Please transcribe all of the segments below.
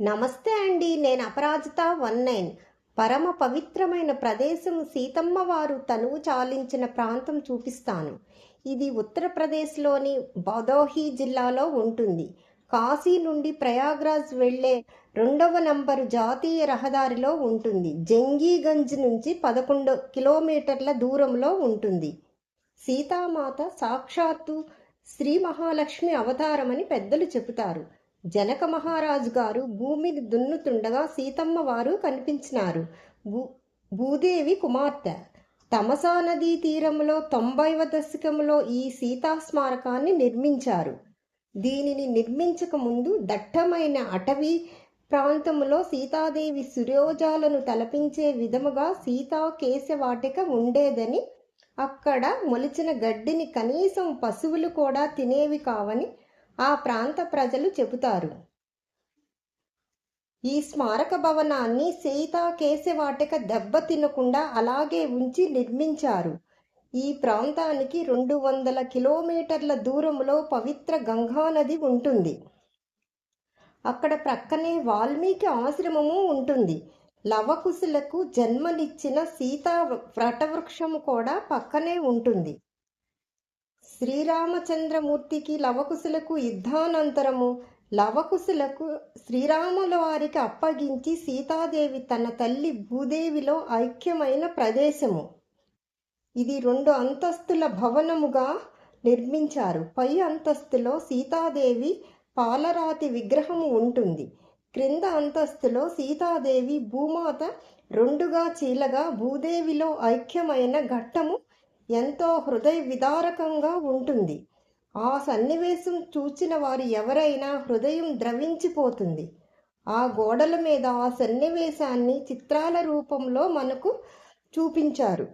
నమస్తే అండి నేను అపరాజిత వన్ నైన్. పరమ పవిత్రమైన ప్రదేశం సీతమ్మ వారు తనువు చాలించిన ప్రాంతం చూపిస్తాను. ఇది ఉత్తరప్రదేశ్లోని భదోహి జిల్లాలో ఉంటుంది. కాశీ నుండి ప్రయాగ్రాజ్ వెళ్ళే రెండవ నంబరు జాతీయ రహదారిలో ఉంటుంది. జంగీగంజ్ నుంచి పదకొండు కిలోమీటర్ల దూరంలో ఉంటుంది. సీతామాత సాక్షాత్తు శ్రీ మహాలక్ష్మి అవతారమని పెద్దలు చెబుతారు. జనక మహారాజు గారు భూమిని దున్నుతుండగా సీతమ్మ వారు కనిపించినారు. భూ భూదేవి కుమార్తె. తమసా నదీ తీరంలో తొంభైవ దశకంలో ఈ సీతా స్మారకాన్ని నిర్మించారు. దీనిని నిర్మించక ముందు దట్టమైన అటవీ ప్రాంతంలో సీతాదేవి సురోజాలను తలపించే విధముగా సీతా కేశవాటిక ఉండేదని అక్కడ మొలిచిన గడ్డిని కనీసం పశువులు కూడా తినేవి కావని ఆ ప్రాంత ప్రజలు చెబుతారు. ఈ స్మారక భవనాన్ని సీతా కేశవాటిక దెబ్బ తినకుండా అలాగే ఉంచి నిర్మించారు. ఈ ప్రాంతానికి రెండు వందల కిలోమీటర్ల దూరంలో పవిత్ర గంగానది ఉంటుంది. అక్కడ ప్రక్కనే వాల్మీకి ఆశ్రమము ఉంటుంది. లవకుశులకు జన్మనిచ్చిన సీతా వ్రటవృక్షము కూడా పక్కనే ఉంటుంది. శ్రీరామచంద్రమూర్తికి లవకుశులకు యుద్ధానంతరము. లవకుశులకు శ్రీరాముల వారికి అప్పగించి సీతాదేవి తన తల్లి భూదేవిలో ఐక్యమైన ప్రదేశము. ఇది రెండు అంతస్తుల భవనముగా నిర్మించారు. పై అంతస్తులో సీతాదేవి పాలరాతి విగ్రహము ఉంటుంది. క్రింద అంతస్తులో సీతాదేవి భూమాత రెండుగా చీలగా భూదేవిలో ఐక్యమైన ఘట్టము ఎంతో హృదయ విదారకంగా ఉంటుంది. ఆ సన్నివేశం చూచిన వారు ఎవరైనా హృదయం ద్రవించిపోతుంది. ఆ గోడల మీద ఆ సన్నివేశాన్ని చిత్రాల రూపంలో మనకు చూపించారు.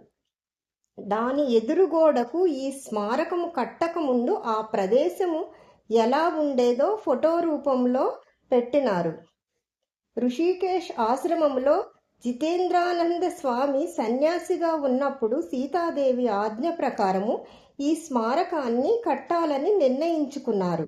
దాని ఎదురుగోడకు ఈ స్మారకము కట్టకముందు ఆ ప్రదేశము ఎలా ఉండేదో ఫోటో రూపంలో పెట్టినారు. ఋషికేశ్ ఆశ్రమంలో జితేంద్రానంద స్వామి సన్యాసిగా ఉన్నప్పుడు సీతాదేవి ఆజ్ఞ ప్రకారము ఈ స్మారకాన్ని కట్టాలని నిర్ణయించుకున్నారు.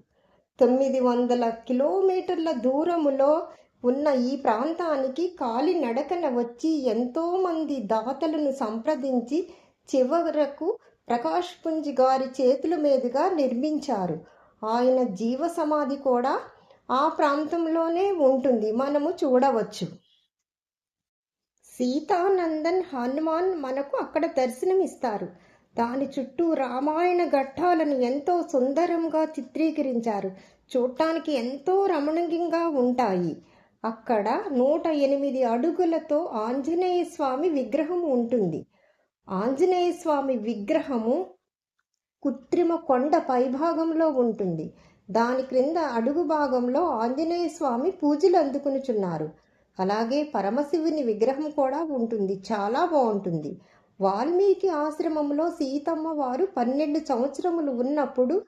తొమ్మిది వందల కిలోమీటర్ల దూరములో ఉన్న ఈ ప్రాంతానికి కాలినడకన వచ్చి ఎంతోమంది దాతలను సంప్రదించి చివరకు ప్రకాష్ పుంజ్ గారి చేతుల మీదుగా నిర్మించారు. ఆయన జీవ సమాధి కూడా ఆ ప్రాంతంలోనే ఉంటుంది. మనము చూడవచ్చు. సీతానందన్ హనుమాన్ మనకు అక్కడ దర్శనమిస్తారు. దాని చుట్టూ రామాయణ ఘట్టాలను ఎంతో సుందరంగా చిత్రీకరించారు. చూడటానికి ఎంతో రమణీయంగా ఉంటాయి. అక్కడ నూట ఎనిమిది అడుగులతో ఆంజనేయ స్వామి విగ్రహం ఉంటుంది. ఆంజనేయ స్వామి విగ్రహము కృత్రిమ కొండ పైభాగంలో ఉంటుంది. దాని క్రింద అడుగు భాగంలో ఆంజనేయ స్వామి పూజలు అందుకునిచున్నారు అలాగే పరమశివుని విగ్రహం కూడా ఉంటుంది. చాలా బాగుంటుంది. వాల్మీకి ఆశ్రమంలో సీతమ్మ వారు పన్నెండు సంవత్సరములు ఉన్నప్పుడు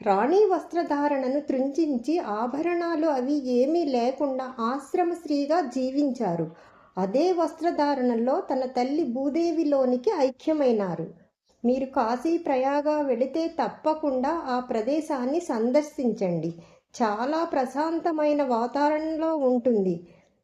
రాణి వస్త్రధారణను తృంచించి ఆభరణాలు అవి ఏమీ లేకుండా ఆశ్రమ స్త్రీగా జీవించారు. అదే వస్త్రధారణలో తన తల్లి భూదేవిలోనికి ఐక్యమైనారు. మీరు కాశీ ప్రయాగ వెళితే తప్పకుండా ఆ ప్రదేశాన్ని సందర్శించండి. చాలా ప్రశాంతమైన వాతావరణంలో ఉంటుంది.